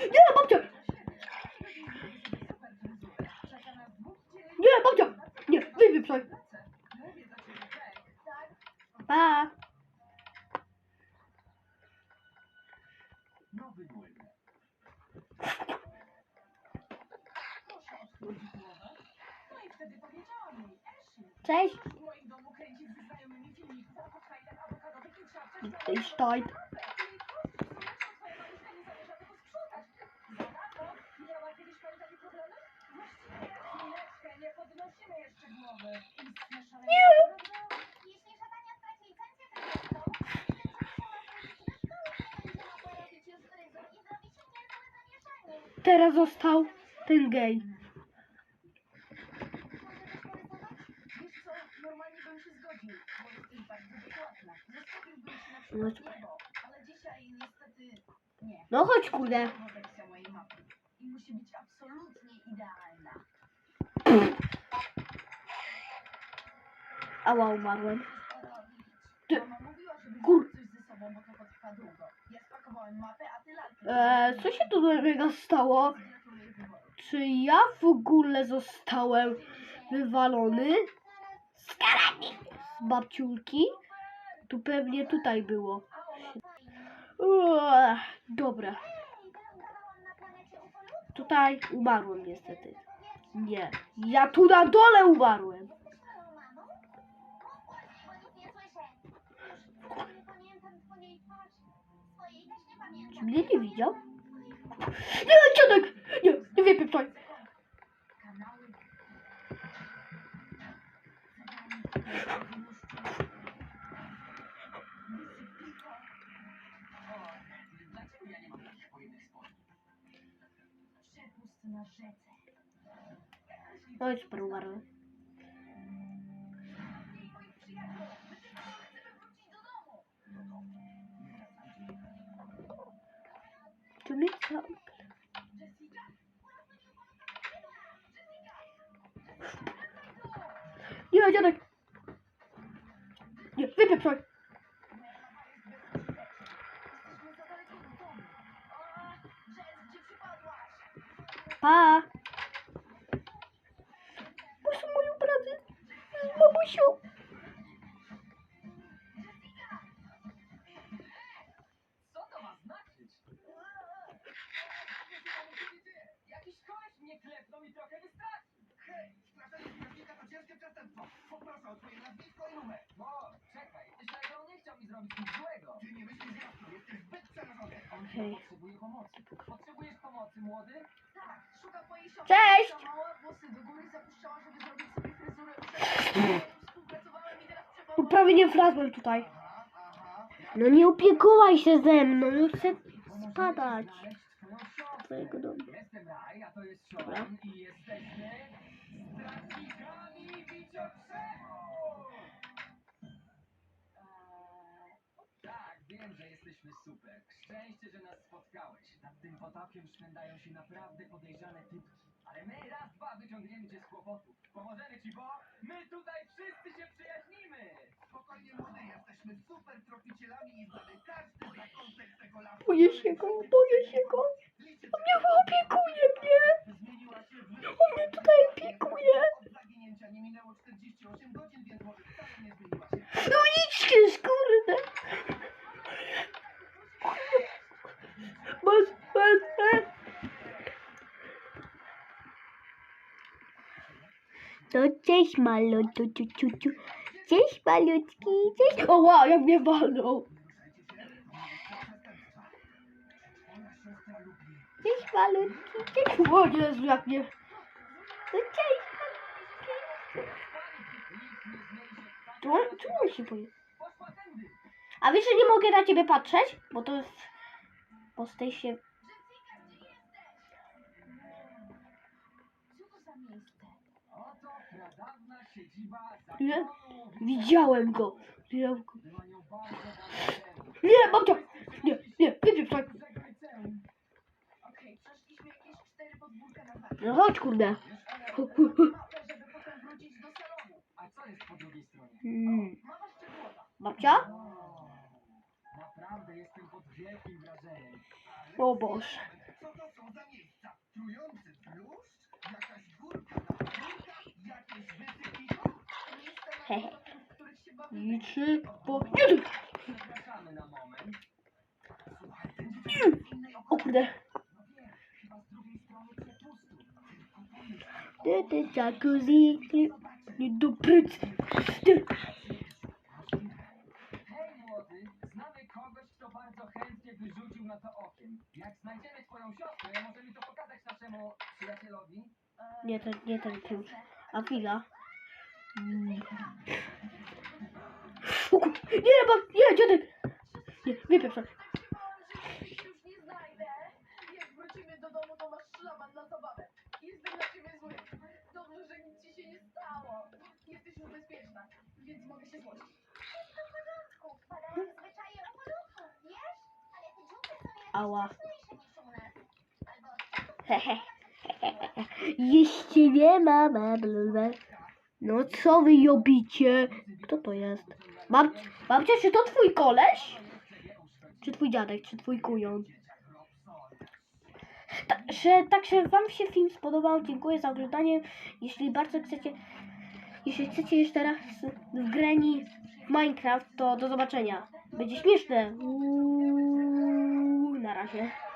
Nie, babcia! Nie, babcia! Nie! Pa! Wtedy powiedziałam jej, Eshi, Cześć! w Teraz został ten gej. No chodź, kurde. musi być absolutnie idealna. Ała, umarłem. Ty- Kur- Eee, co się tu nowego stało? Czy ja w ogóle zostałem wywalony z z babciulki? Tu pewnie tutaj było. Uuu, dobra. Tutaj umarłem niestety. Nie. Ja tu na dole umarłem. Czy mnie nie widział? Nie, dziadek! Nie, nie wypieprzaj. Kanały. Za daleko od domu. A, Jess, gdzie przypadłaś? Pa! Twoje nazwisko i numer. O, czekaj, myślę, że on nie chciał mi zrobić nic złego. Ty nie myślisz jasno, jesteś zbyt przerażony. On chyba potrzebuje pomocy. Potrzebujesz pomocy, młody? Tak, szukam siostry. Cześć! Ta mała włosy do góry zapuszczała, żeby zrobić sobie fryzurę. Współpracowałem i teraz prawie nie wlazłem tutaj. Aha, aha. No nie opiekuj się ze mną, nie chcę Pomożemy ci spadać. Twojego domu. Jestem Raj, a to jest. Sean i jesteśmy strażnikami Wiciokrzewu! Tak, wiem, że jesteśmy super. Szczęście, że nas spotkałeś. Nad tym potokiem szwędają się naprawdę podejrzane typki. Ale my raz, dwa wyciągniemy cię z kłopotów. Pomożemy ci, bo my tutaj wszyscy się przyjaźnimy! Jesteśmy super tropicielami i znamy każdy zakątek tego lasu. Boję się go, boję się go. On mnie opiekuje mnie. On mnie tutaj opiekuje. Od zaginięcia nie minęło 48 godzin, więc może wcale nie zmieniła się. No idźcie, kurde. Masz, masz, masz. No cześć malutku, ciu, ciu, ciu. Cześć malutki, cześć. O wow, jak mnie walnął. Cześć malutki, cześć. O Jezu, jak mnie... No cześć malutki. Czemu, on się tędy! A wiesz, że nie mogę na ciebie patrzeć? Bo to jest... Bo z tej się... Nie? Widziałem go. Widziałem go. Nie, babcia! Nie, nie, nie, nie, tak. No chodź, kurde. Hmm. Babcia? Naprawdę jestem pod wielkim wrażeniem. O Boże. Co to są za miejsca? Trujący pluszcz? Jakaś górka na moment. O kurde. Chyba z drugiej strony przepustu. Ty, ty, jacuzzi. Ty, Nie dobry. Ty. Nie ten, nie ten klucz. A chwila. O kur... Nie, bo... Nie, dziadek. Nie, wypieprzaj. Się bałam, że ich już nie znajdę. Jak wrócimy do domu, to masz szlaban na zabawę. Jestem na ciebie zły. Dobrze, że nic ci się nie stało. Jesteś już bezpieczna, więc mogę się złościć. Wszystko w porządku. Wpadają w zwyczaje obolutów, wiesz? Ale te dziupy są jakieś Ała. Jeśli nie ma blubę. No co wy robicie? Kto to jest? Mam, babcia, czy to twój koleś? Czy twój dziadek, czy twój kujon? Także, także wam się film spodobał. Dziękuję za oglądanie. Jeśli bardzo chcecie, jeśli chcecie jeszcze raz w greni Minecraft, to do zobaczenia. Będzie śmieszne. Uuu, na razie.